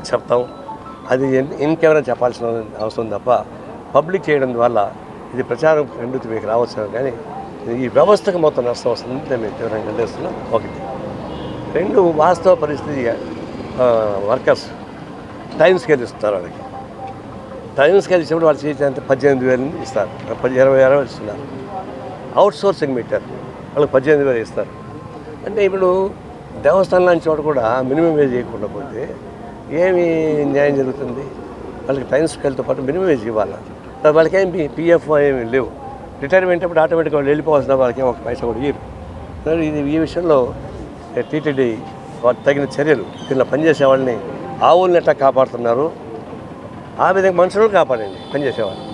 చెప్తాం అది ఇన్- ఇంకెవరైనా చెప్పాల్సిన అవసరం తప్ప పబ్లిక్ చేయడం వల్ల ఇది ప్రచారం రెండు మీకు రావచ్చు కానీ ఈ వ్యవస్థకు మొత్తం నష్టం వస్తుంది మేము తీవ్రంగా ఖండిస్తున్నాం ఒకటి రెండు వాస్తవ పరిస్థితి వర్కర్స్ టైం స్కేల్ ఇస్తారు వాళ్ళకి. టైం స్కేల్ ఇచ్చినప్పుడు వాళ్ళు చేసేంత పద్దెనిమిది వేలు ఇస్తారు. పది ఇరవై ఇరవై ఇస్తున్నారు. అవుట్ సోర్సింగ్ పెట్టారు వాళ్ళకి పద్దెనిమిది వేలు ఇస్తారు. అంటే ఇప్పుడు దేవస్థానం లాంటి చోట కూడా మినిమం వేజ్ చేయకుండా పోతే ఏమి న్యాయం జరుగుతుంది? వాళ్ళకి టైం స్కేల్తో పాటు మినిమం వేజ్ ఇవ్వాలి? వాళ్ళకి ఏం పిఎఫ్ ఏమి లేవు. రిటైర్మెంట్ అప్పుడు ఆటోమేటిక్గా వాళ్ళు వెళ్ళిపోవాల్సిన వాళ్ళకి ఒక పైసా కూడా ఇయ్యరు. ఇది ఈ విషయంలో టీటీడీ వాటి తగిన చర్యలు దీనిలో పనిచేసే వాళ్ళని ఆవుల్ని ఎట్లా కాపాడుతున్నారు? ఆ విధంగా మనుషులను కాపాడండి పనిచేసేవాళ్ళు.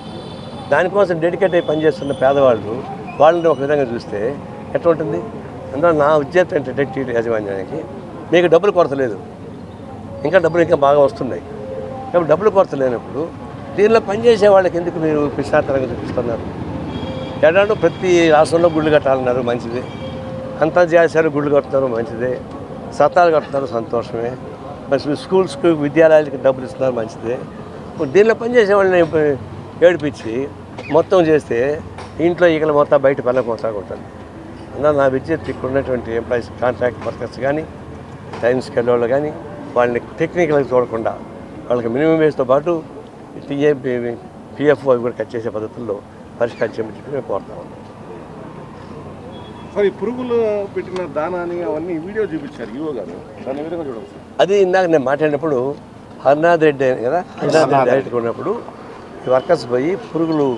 దానికోసం డెడికేట్ అయి పనిచేస్తున్న పేదవాళ్ళు వాళ్ళని ఒక విధంగా చూస్తే ఎట్లా ఉంటుంది? అందులో నా ఉద్యోగం ఏంటంటే టీటీ యాజమాన్యానికి మీకు డబ్బులు కొరత లేదు. ఇంకా డబ్బులు ఇంకా బాగా వస్తున్నాయి. కాబట్టి డబ్బులు కొరత లేనప్పుడు దీనిలో పనిచేసే వాళ్ళకి ఎందుకు మీరు పిశాతరంగా చూపిస్తున్నారు? ఎడాడు ప్రతి రాష్ట్రంలో గుళ్ళు కట్టాలన్నారు మంచిదే. అంతర్జాతీయాలు గుళ్ళు కడుతున్నారు మంచిదే. సత్తాలు కడుతున్నారు సంతోషమే. మరి స్కూల్స్కి విద్యాలయాలకి డబ్బులు ఇస్తున్నారు మంచిదే. ఇప్పుడు దీనిలో పనిచేసే వాళ్ళని ఏడిపించి మొత్తం చేస్తే ఇంట్లో ఈగలు మొత్తం బయట వెళ్ళకపోతా ఉంటుంది అందులో నా విద్యుత్ ఇక్కడ ఉన్నటువంటి ఎంప్లాయీస్ కాంట్రాక్ట్ వర్కర్స్ కానీ టైం స్కేల్ కానీ వాళ్ళని టెక్నికల్గా చూడకుండా వాళ్ళకి మినిమం వేస్తో పాటు టీఏ పిఎఫ్ కూడా కట్ చేసే పద్ధతుల్లో పరిష్కారం చేయమని చెప్పి మేము కోరుతా ఉన్నాం సార్ ఈ పురుగులు పెట్టిన దానాని అవన్నీ వీడియో చూపించారు ఈవో గారు. దాని విధంగా చూడండి సార్ అది ఇందాక నేను మాట్లాడినప్పుడు హర్నాథ్ రెడ్డి అని కదా హర్నాథ్ రెడ్డి డైరెక్ట్గా ఉన్నప్పుడు ఈ వర్కర్స్ పోయి పురుగులు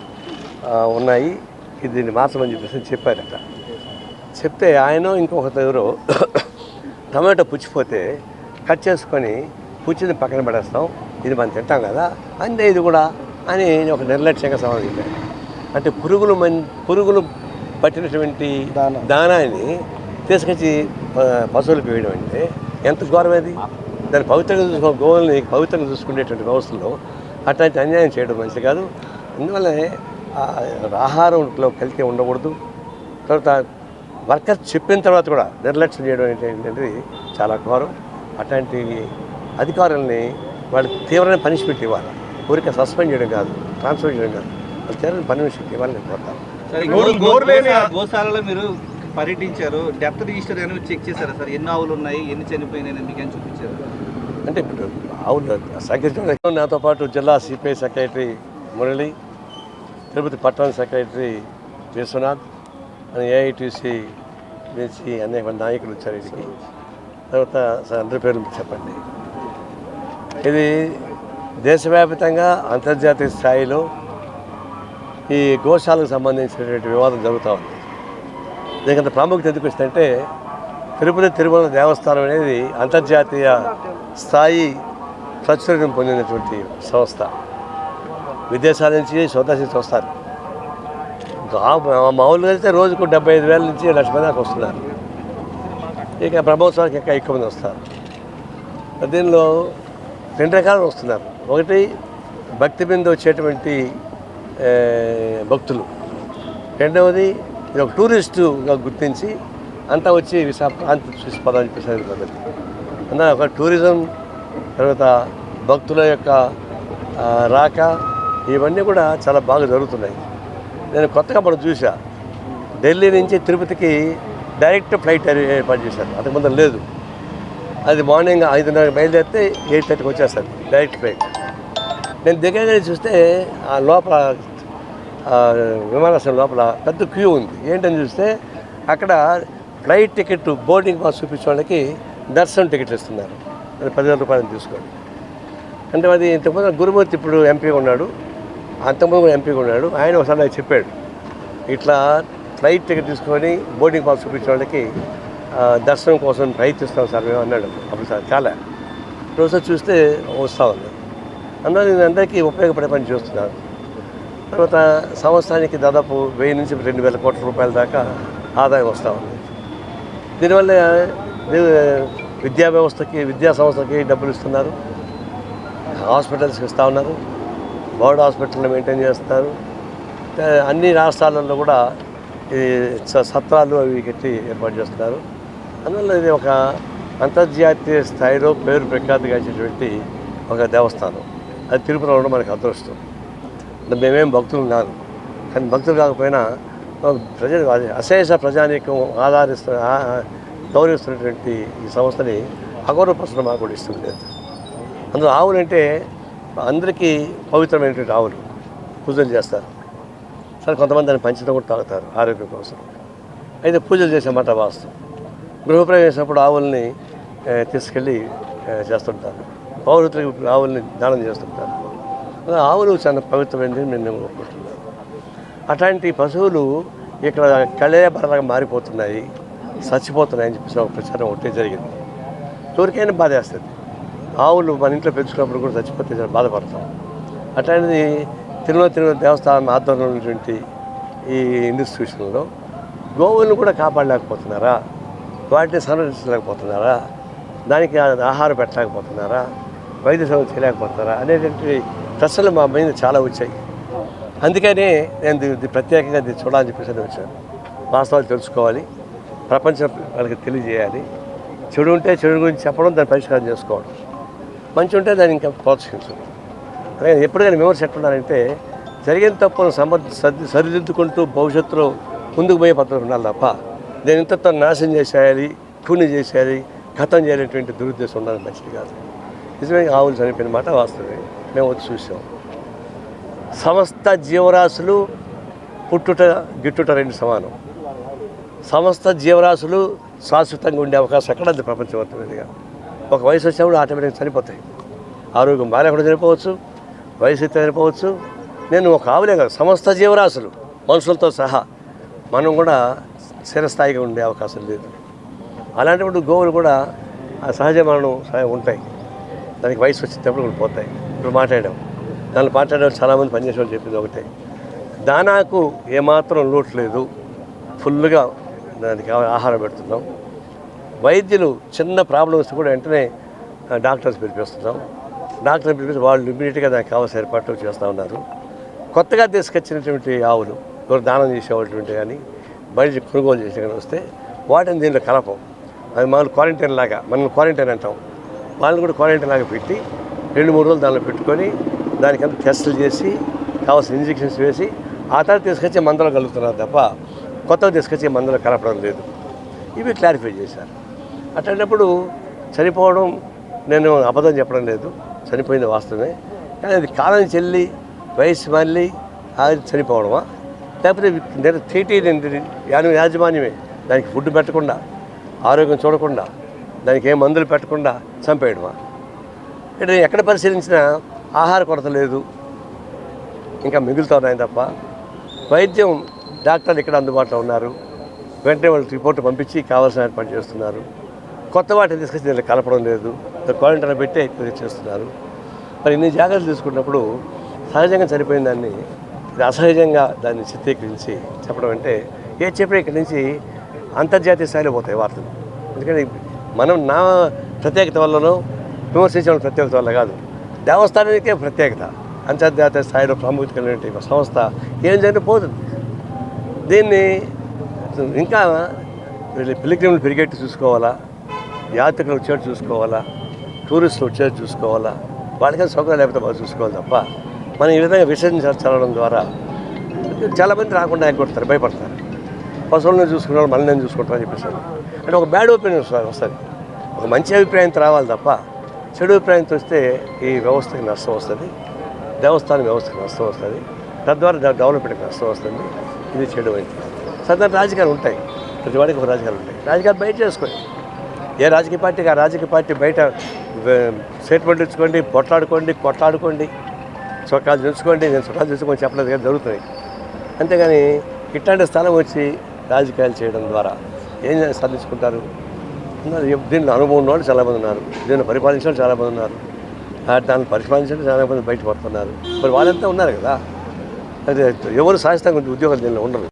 ఉన్నాయి ఇది దీన్ని మార్చమని చెప్పేసి చెప్పారట. చెప్తే ఆయన ఇంకొక ఎవరో టమాటో పుచ్చిపోతే కట్ చేసుకొని పుచ్చింది పక్కన పడేస్తాం. ఇది మనం తింటాం కదా అంతే ఇది కూడా అని ఒక నిర్లక్ష్యంగా సమాధానం అంటే పురుగులు మన్ పురుగులు పట్టినటువంటి దానా. దానాన్ని తీసుకొచ్చి ఆ, పశువులకు వేయడం అంటే ఎంత ఘోరం అది? దాన్ని పవిత్రంగా చూసుకో గోవుల్ని పవిత్రంగా చూసుకునేటువంటి వ్యవస్థలో అట్లాంటి అన్యాయం చేయడం మంచిది కాదు. అందువల్లనే ఆహారంలో కలితే ఉండకూడదు. తర్వాత వర్కర్స్ చెప్పిన తర్వాత కూడా నిర్లక్ష్యం చేయడం ఏంటంటే చాలా ఘోరం. అట్లాంటి అధికారుల్ని వాళ్ళకి తీవ్రమైన పనిష్మెంట్ ఇవ్వాలి. ఊరికే సస్పెండ్ చేయడం కాదు ట్రాన్స్ఫర్ చేయడం కాదు. వాళ్ళకి తీవ్రమైన పనిష్మెంట్ ఇవ్వాలని నేను కోరుతాను. గోశాలలో మీరు పర్యటించారు. డెప్త్ రిజిస్టర్ అనేది చెక్ చేశారా సార్? ఎన్ని ఆవులు ఉన్నాయి? ఎన్ని చనిపోయినాయి ఏం చూపించారు? అంటే ఇప్పుడు అవును సెక్రటరీ నాతో పాటు జిల్లా సిపిఐ సెక్రటరీ మురళి తిరుపతి పట్టణ సెక్రటరీ విశ్వనాథ్ అని ఏఐటీసీ నుంచి అనేక నాయకులు వచ్చారు ఇక్కడికి. తర్వాత అందరి పేరు చెప్పండి. ఇది దేశవ్యాప్తంగా అంతర్జాతీయ స్థాయిలో ఈ గోశాలకు సంబంధించినటువంటి వివాదం జరుగుతూ ఉంది. దీనికి అంత ప్రాముఖ్యత ఎందుకు వస్తుందంటే తిరుపతి తిరుమల దేవస్థానం అనేది అంతర్జాతీయ స్థాయి ప్రాచుర్యం పొందినటువంటి సంస్థ. విదేశాల నుంచి స్వదేశీ నుంచి వస్తారు మామూలుగా అయితే రోజుకు డెబ్బై ఐదు వేల నుంచి లక్ష మంది దాకా వస్తున్నారు. ఇక బ్రహ్మోత్సవానికి ఇంకా ఎక్కువ మంది వస్తారు. దీనిలో రెండు రకాలు వస్తున్నారు. ఒకటి భక్తి మీద వచ్చేటువంటి భక్తులు. రెండవది ఇది ఒక టూరిస్టుగా గుర్తించి అంతా వచ్చి విశాఖాంతి చూసిపోదాం అని చెప్పేసి పద్ధతి. అందులో ఒక టూరిజం తర్వాత భక్తుల యొక్క రాక ఇవన్నీ కూడా చాలా బాగా జరుగుతున్నాయి. నేను కొత్తగా మనం చూసా ఢిల్లీ నుంచి తిరుపతికి డైరెక్ట్ ఫ్లైట్ ఏర్పాటు చేశారు. అంతకుముందు లేదు. అది మార్నింగ్ ఐదున్నర బయలుదేరితే ఎయిట్ థర్టీకి వచ్చేస్తారు డైరెక్ట్ ఫ్లైట్. నేను దగ్గర చూస్తే ఆ లోపల విమానాశ్రయం లోపల పెద్ద క్యూ ఉంది. ఏంటని చూస్తే అక్కడ ఫ్లైట్ టికెట్ బోర్డింగ్ పాస్ చూపించడానికి దర్శనం టికెట్లు ఇస్తున్నారు. అది పదివేల రూపాయలు తీసుకోండి. అంటే అది ఇంతకుముందు గురుమూర్తి ఇప్పుడు ఎంపీగా ఉన్నాడు. అంతకుముందు కూడా ఎంపీగా ఉన్నాడు. ఆయన ఒకసారి నాకు చెప్పాడు. ఇట్లా ఫ్లైట్ టికెట్ తీసుకొని బోర్డింగ్ పాస్ చూపించే వాళ్ళకి దర్శనం కోసం ప్రయత్నిస్తాం సార్ మేము అన్నాడు. అప్పుడు సార్ చాలా. రోజు చూస్తే వస్తూ ఉంది. అందులో నేను అందరికీ ఉపయోగపడే పని చేస్తున్నాను తర్వాత సంవత్సరానికి దాదాపు వెయ్యి నుంచి రెండు వేల కోట్ల రూపాయల దాకా ఆదాయం వస్తూ ఉంది. దీనివల్ల విద్యా వ్యవస్థకి విద్యా సంస్థకి డబ్బులు ఇస్తున్నారు. హాస్పిటల్స్కి ఇస్తూ ఉన్నారు. బోర్డు హాస్పిటల్ని మెయింటైన్ చేస్తున్నారు. అన్ని రాష్ట్రాలలో కూడా ఈ సత్రాలు అవి కట్టి ఏర్పాటు చేస్తున్నారు. అందువల్ల ఇది ఒక అంతర్జాతీయ స్థాయిలో పేరు ప్రఖ్యాతిగాంచేటువంటి ఒక దేవస్థానం. అది తిరుపతిలో ఉండడం మనకి అదృష్టం. మేమేం భక్తులు కాదు. కానీ భక్తులు కాకపోయినా ప్రజలు అశేష ప్రజానీకం ఆధారిస్తు గౌరవిస్తున్నటువంటి ఈ సంస్థని అగౌరవపరచడం మాకు కూడా ఇష్టం లేదు అందులో ఆవులంటే అందరికీ పవిత్రమైనటువంటి ఆవులు. పూజలు చేస్తారు. సరే కొంతమంది దాన్ని పంచడం కూడా తాగుతారు ఆరోగ్యం కోసం. అయితే పూజలు చేసే మాట వాస్తవం. గృహప్రవేశప్పుడు ఆవుల్ని తీసుకెళ్ళి చేస్తుంటారు. పౌరుతులకు ఆవుల్ని దానం చేస్తుంటారు. ఆవులు చాలా పవిత్రమైనది మేము ఒప్పుకుంటున్నాం. అట్లాంటి పశువులు ఇక్కడ కళేబరలాగా మారిపోతున్నాయి చచ్చిపోతున్నాయని చెప్పేసి ఒక ప్రచారం ఒకటే జరిగింది. ఎవరికైనా బాధేస్తుంది ఆవులు మన ఇంట్లో పెంచుకున్నప్పుడు కూడా చచ్చిపోతే బాధపడతాం. అట్లాంటిది తిరుమల తిరుమల దేవస్థానం ఆధ్వర్యంలో ఉన్నటువంటి ఈ ఇన్స్టిట్యూషన్లో గోవులను కూడా కాపాడలేకపోతున్నారా? వాటిని సంరక్షించలేకపోతున్నారా? దానికి ఆహారం పెట్టలేకపోతున్నారా? వైద్య సేవ చేయలేకపోతున్నారా? అనేటువంటి ప్రశ్నలు మా మీద చాలా వచ్చాయి. అందుకనే నేను ప్రత్యేకంగా దీన్ని చూడాలని చెప్పేసి నేను వచ్చాను. వాస్తవాలు తెలుసుకోవాలి. ప్రపంచం వాళ్ళకి తెలియజేయాలి. చెడు ఉంటే చెడు గురించి చెప్పడం దాన్ని పరిష్కారం చేసుకోవడం. మంచి ఉంటే దాన్ని ఇంకా ప్రోత్సహించడం. అలాగే ఎప్పటికైనా విమర్శ ఎట్లున్నారంటే జరిగిన తప్పును సమర్థ సర్ది సరిదిద్దుకుంటూ భవిష్యత్తులో ముందుకు పోయే పద్ధతి ఉండాలి తప్ప నేను ఇంతతో నాశనం చేసేయాలి పుణ్యం చేసేయాలి కథం చేయాలనేటువంటి దురుద్దేశం ఉండాలని మంచిది కాదు. నిజమే ఆవులు చనిపోయిన మాట వాస్తవమే. మేము వచ్చి చూసాం. సమస్త జీవరాశులు పుట్టుట గిట్టుట రెండు సమానం. సమస్త జీవరాశులు శాశ్వతంగా ఉండే అవకాశం ఎక్కడ ఉంది ఒక వయసు వచ్చినప్పుడు ఆటోమేటిక్గా చనిపోతాయి. ఆరోగ్యం బాగాలేకుండా చనిపోవచ్చు. వయసు అయితే నేను ఒక ఆవులే కాదు సమస్త జీవరాశులు మనుషులతో సహా. మనం కూడా స్థిరస్థాయిగా ఉండే అవకాశం లేదు. అలాంటప్పుడు గోవులు కూడా ఆ సహజ మరణం ఉంటాయి. దానికి వయసు వచ్చేటప్పుడు కూడా పోతాయి. ఇప్పుడు మాట్లాడాం. దాన్ని మాట్లాడడం చాలామంది పనిచేసే వాళ్ళు చెప్పింది ఒకటే. దానాకు ఏమాత్రం లోటు లేదు. ఫుల్గా దానికి ఆహారం పెడుతున్నాం. వైద్యులు చిన్న ప్రాబ్లమ్స్ కూడా వెంటనే డాక్టర్స్ పిలిపిస్తున్నాం డాక్టర్ పిలిపించి వాళ్ళు ఇమీడియట్గా దానికి కావాల్సిన ఏర్పాట్లు చేస్తూ ఉన్నారు. కొత్తగా తీసుకొచ్చినటువంటి ఆవులు ఎవరు దానం చేసేవాటువంటి కానీ బయట కొనుగోలు చేసే కానీ వస్తే వాటిని దీంట్లో కలపం. అది మామూలు క్వారంటైన్ లాగా మనం క్వారంటైన్ అంటాం. వాళ్ళని కూడా క్వారంటైన్ లాగా పెట్టి రెండు మూడు రోజులు దానిలో పెట్టుకొని దానికంతా టెస్టులు చేసి కావాల్సిన ఇంజెక్షన్స్ వేసి ఆ తర్వాత తీసుకొచ్చి మందులు కలుగుతున్నారు తప్ప కొత్తగా తీసుకొచ్చి మందులు కలపడం లేదు. ఇవి క్లారిఫై చేశారు. అట్లాంటప్పుడు చనిపోవడం నేను అబద్ధం చెప్పడం లేదు. చనిపోయింది వాస్తవమే. కానీ అది కాలం చెల్లి వయసు మళ్ళీ అది చనిపోవడమా? లేకపోతే నేను ఏంటి యాను యాజమాన్యమే. దానికి ఫుడ్ పెట్టకుండా ఆరోగ్యం చూడకుండా దానికి ఏం మందులు పెట్టకుండా చంపేయడమా? అంటే ఎక్కడ పరిశీలించినా ఆహార కొరత లేదు. ఇంకా మిగులుతున్నాయి తప్ప. వైద్యం డాక్టర్లు ఇక్కడ అందుబాటులో ఉన్నారు. వెంటనే వాళ్ళకి రిపోర్ట్ పంపించి కావాల్సిన ఏర్పాటు చేస్తున్నారు. కొత్త వాటిని తీసుకొచ్చి దీంట్లో కలపడం లేదు. క్వారంటైన్ పెట్టి ఎక్కువగా చేస్తున్నారు. మరి ఇన్ని జాగ్రత్తలు తీసుకున్నప్పుడు సహజంగా చనిపోయిన దాన్ని అసహజంగా దాన్ని చిత్రీకరించి చెప్పడం అంటే ఏ చెప్పినా ఇక్కడి నుంచి అంతర్జాతీయ స్థాయిలో పోతాయి వార్తలు. ఎందుకంటే మనం నా ప్రత్యేకత వల్లనో విమర్శించడం ప్రత్యేకత వల్ల కాదు. దేవస్థానానికే ప్రత్యేకత. అంతర్జాతీయ స్థాయిలో ప్రాముఖ్యత కలిగినటువంటి ఒక సంస్థ ఏం జరిగిన పోతుంది. దీన్ని ఇంకా వీళ్ళ పిలిగ్రిములు పెరిగేట్టు చూసుకోవాలా? యాత్రికులు వచ్చేట్టు చూసుకోవాలా? టూరిస్టులు వచ్చేట్టు చూసుకోవాలా? వాళ్ళకైనా సౌకర్యం లేకపోతే బాగా చూసుకోవాలి తప్ప మనం ఈ విధంగా విషయం చల్లడం ద్వారా చాలామంది రాకుండా ఎగ్గొడతారు భయపడతారు. పశువులను చూసుకునే వాళ్ళు మనల్ని చూసుకుంటారని చెప్పేసారు అంటే ఒక బ్యాడ్ ఒపీనియన్ వస్తుంది ఒక మంచి అభిప్రాయంతో రావాలి తప్ప చెడు అభిప్రాయంతో వస్తే ఈ వ్యవస్థకి నష్టం వస్తుంది దేవస్థానం వ్యవస్థకి నష్టం వస్తుంది తద్వారా డెవలప్మెంట్కి నష్టం వస్తుంది. ఇది చెడు అయితే. సాధారణ రాజకీయాలు ఉంటాయి. ప్రతి వాడికి ఒక రాజకీయాలు ఉంటాయి. రాజకీయాలు బయట చేసుకోండి. ఏ రాజకీయ పార్టీకి ఆ రాజకీయ పార్టీ బయట స్టేట్మెంట్ ఇచ్చుకోండి పొట్లాడుకోండి కొట్లాడుకోండి చొక్కాలు చూసుకోండి నేను చొక్కాలు చూసుకోండి చెప్పలేదు కానీ జరుగుతుంది అంతేగాని ఇట్లాంటి స్థలం వచ్చి రాజకీయాలు చేయడం ద్వారా ఏం సాధించుకుంటారు? దీనిలో అనుభవం ఉన్న వాళ్ళు చాలామంది ఉన్నారు. దీన్ని పరిపాలించిన వాళ్ళు చాలామంది ఉన్నారు. దాన్ని పరిపాలించడం చాలామంది బయట పడుతున్నారు. మరి వాళ్ళంతా ఉన్నారు కదా. అదే ఎవరు శాశ్వతంగా ఉద్యోగాలు దీనిలో ఉండరు.